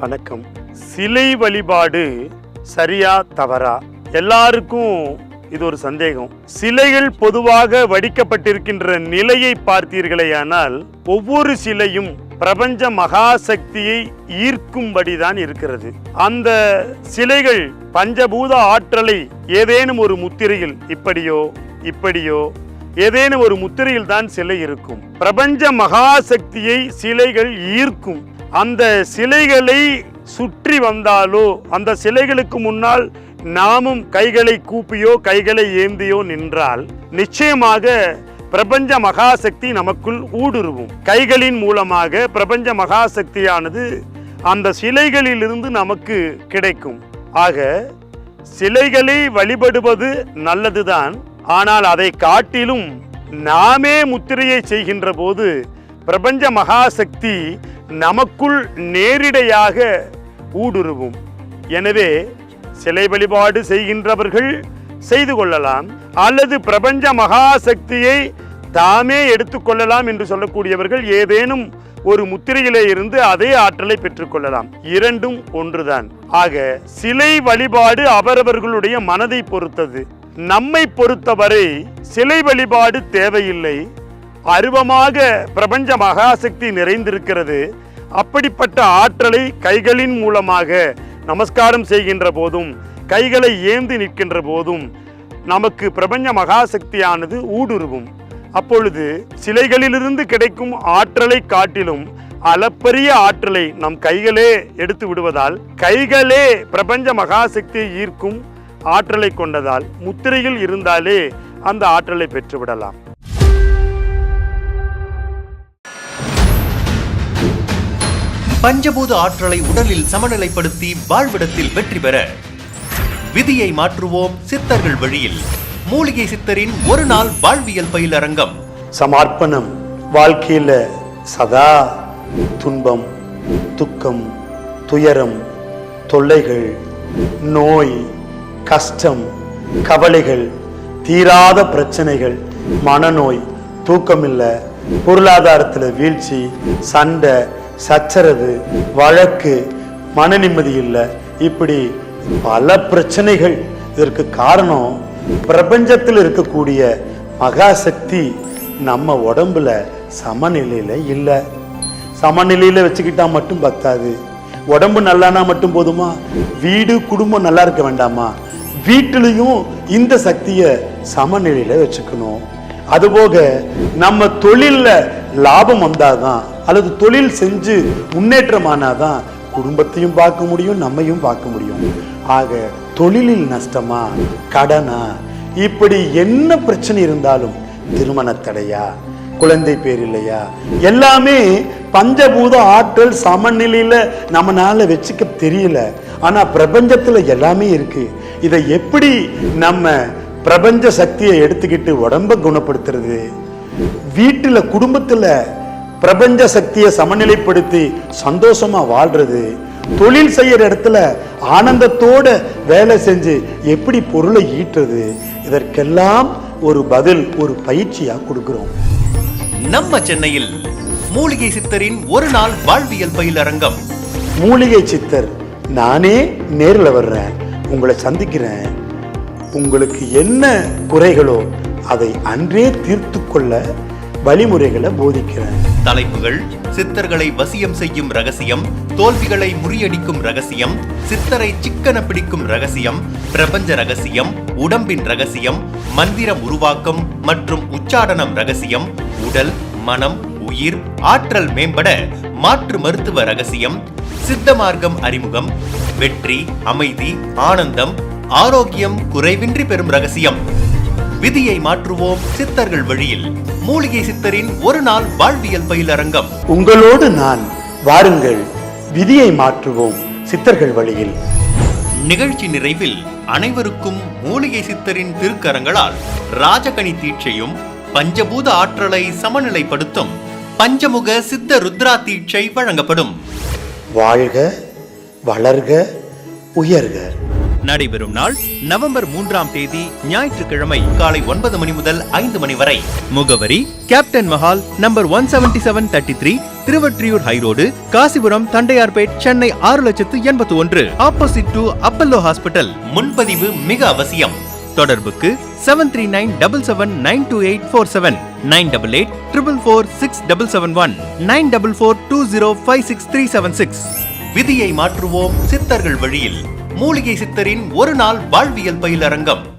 வணக்கம். சிலை வழிபாடு சரியா தவறா? எல்லாருக்கும் இது ஒரு சந்தேகம். சிலைகள் பொதுவாக வடிக்கப்பட்டிருக்கின்ற நிலையை பார்த்தீர்களேயானால் ஒவ்வொரு சிலையும் பிரபஞ்ச மகாசக்தியை ஈர்க்கும்படிதான் இருக்கிறது. அந்த சிலைகள் பஞ்சபூத ஆற்றலை ஏதேனும் ஒரு முத்திரையில் இப்படியோ இப்படியோ ஏதேனும் ஒரு முத்திரையில் தான் சிலை இருக்கும். பிரபஞ்ச மகாசக்தியை சிலைகள் ஈர்க்கும். அந்த சிலைகளை சுற்றி வந்தாலோ அந்த சிலைகளுக்கு முன்னால் நாமும் கைகளை கூப்பியோ கைகளை ஏந்தியோ நின்றால் நிச்சயமாக பிரபஞ்ச மகாசக்தி நமக்குள் ஊடுருவும். கைகளின் மூலமாக பிரபஞ்ச மகாசக்தியானது அந்த சிலைகளிலிருந்து நமக்கு கிடைக்கும். ஆக சிலைகளை வழிபடுவது நல்லதுதான். ஆனால் அதை காட்டிலும் நாமே முத்திரையை செய்கின்ற போது பிரபஞ்ச மகாசக்தி நமக்குள் நேரிடையாக ஊடுருவும். எனவே சிலை வழிபாடு செய்கின்றவர்கள் செய்து கொள்ளலாம். அல்லது பிரபஞ்ச மகாசக்தியை தாமே எடுத்துக்கொள்ளலாம் என்று சொல்லக்கூடியவர்கள் ஏதேனும் ஒரு முத்திரையிலே இருந்து அதே ஆற்றலை பெற்றுக்கொள்ளலாம் இரண்டும் ஒன்றுதான். ஆக சிலை வழிபாடு அவரவர்களுடைய மனதை பொறுத்தது. நம்மை பொறுத்தவரை சிலை வழிபாடு தேவையில்லை. அருவமாக பிரபஞ்ச மகாசக்தி நிறைந்திருக்கிறது. அப்படிப்பட்ட ஆற்றலை கைகளின் மூலமாக நமஸ்காரம் செய்கின்ற போதும் கைகளை ஏந்தி நிற்கின்ற போதும் நமக்கு பிரபஞ்ச மகாசக்தியானது ஊடுருவும். அப்பொழுது சிலைகளிலிருந்து கிடைக்கும் ஆற்றலை காட்டிலும் அளப்பரிய ஆற்றலை நம் கைகளே எடுத்து விடுவதால் கைகளே பிரபஞ்ச மகாசக்தியை ஈர்க்கும் ஆற்றலை கொண்டதால் முத்திரையில் இருந்தாலே அந்த ஆற்றலை பெற்றுவிடலாம். பஞ்சபூத ஆற்றலை உடலில் சமநிலைப்படுத்தி வாழ்விடத்தில் வெற்றி பெற. விதியை மாற்றுவோம் சித்தர்கள் வழியில். மூலிகை சித்தரின் ஒரு நாள் வாழ்வியல் பயிலரங்கம். சமர்ப்பணம் வாழ்க்கையில் சதா துன்பம் துக்கம் துயரம் தொல்லைகள் நோய் கஷ்டம் கவலைகள் தீராத பிரச்சனைகள் மனநோய் தூக்கமில்லை பொருளாதாரத்தில் வீழ்ச்சி சண்டை சச்சரவு வழக்கு மன நிம்மதி இல்லை. இப்படி பல பிரச்சனைகள். இதற்கு காரணம் பிரபஞ்சத்தில் இருக்கக்கூடிய மகாசக்தி நம்ம உடம்புல சமநிலையில் இல்லை. சமநிலையில் வச்சுக்கிட்டா மட்டும் பத்தாது. உடம்பு நல்லானா மட்டும் போதுமா? வீடு குடும்பம் நல்லா இருக்க வேண்டாமா? வீட்டிலையும் இந்த சக்தியை சமநிலையில் வச்சுக்கணும். அதுபோக நம்ம தொழிலில் லாபம் வந்தாதான் அல்லது தொழில் செஞ்சு முன்னேற்றமானாதான் குடும்பத்தையும் பார்க்க முடியும் நம்மையும் பார்க்க முடியும். ஆக தொழிலில் நஷ்டமா கடனா? இப்படி என்ன பிரச்சனை இருந்தாலும் திருமண தடையா? குழந்தை பேர் இல்லையா? எல்லாமே பஞ்சபூத ஆற்றல் சமநிலையில நம்மளால வச்சுக்க தெரியல. ஆனா பிரபஞ்சத்துல எல்லாமே இருக்கு. இதை எப்படி நம்ம பிரபஞ்ச சக்தியை எடுத்துக்கிட்டு உடம்ப குணப்படுத்துறது? வீட்டுல குடும்பத்துல பிரபஞ்ச சக்தியை சமநிலைப்படுத்தி சந்தோஷமா வாழ்றது. தொழில் செய்யற இடத்துல ஆனந்தத்தோட வேலை செஞ்சு எப்படி பொருளை ஈட்டுறது? இதற்கெல்லாம் ஒரு பதில் ஒரு பயிற்சியா கொடுக்கிறோம். நம்ம சென்னையில் மூலிகை சித்தரின் ஒரு நாள் வாழ்வியல் பயிலரங்கம். மூலிகை சித்தர் நானே நேரில் வர்றேன். உங்களை சந்திக்கிறேன். உங்களுக்கு என்ன குறைகளோ அதை அன்றே தீர்த்து கொள்ள வழிமுறைகளை போதிக்கிறார். தலைப்புகள் சித்தர்களை வசியம் செய்யும் ரகசியம் தோல்விகளை முறியடிக்கும் ரகசியம் சித்தரை சிக்கன பிடிக்கும் ரகசியம் பிரபஞ்ச ரகசியம் உடம்பின் ரகசியம் மந்திரம் உருவாக்கம் மற்றும் உச்சாடனம் ரகசியம் உடல் மனம் உயிர் ஆற்றல் மேம்பட மாற்று மருத்துவ ரகசியம் சித்த மார்க்கம் அறிமுகம் வெற்றி அமைதி ஆனந்தம் ஆரோக்கியம் குறைவின்றி பெறும் ரகசியம். விதியை மாற்றுவோம் சித்தர்கள் வழியில். மூலிகை சித்தரின் ஒரு நாள் வாழ்வியல் பயிலரங்கம். உங்களோடு நான் வாருங்கள். விதியை மாற்றுவோம் சித்தர்கள் வழியில். நிகழ்ச்சி நிறைவில் அனைவருக்கும் மூலிகை சித்தரின் திருக்கரங்களால் ராஜகணி தீட்சையும் பஞ்சபூத ஆற்றலை சமநிலைப்படுத்தும் பஞ்சமுக சித்த ருத்ரா தீட்சை வழங்கப்படும். வாழ்க வளர்க உயர்க. நடைபெறும் நாள் நவம்பர் மூன்றாம் தேதி ஞாயிற்றுக்கிழமை காலை ஒன்பது மணி முதல் ஐந்து மணி வரை. முகவரி captain Mahal number one seventy seven thirty three Tiruvottiyur high road Kasipuram Tondiarpet Chennai ஆறு லட்சத்து எண்பத்தி ஒன்று ஆப்போசிட் டு அப்பல்லோ ஹாஸ்பிட்டல். முன்பதிவு மிக அவசியம். தொடர்புக்கு seven three nine double seven nine two eight four seven nine double eight triple four six double seven one nine double four two zero five six three seven six. விதியை மாற்றுவோம் சித்தர்கள் வழியில். மூலிகை சித்தரின் ஒரு நாள் வாழ்வியல் பயிலரங்கம்.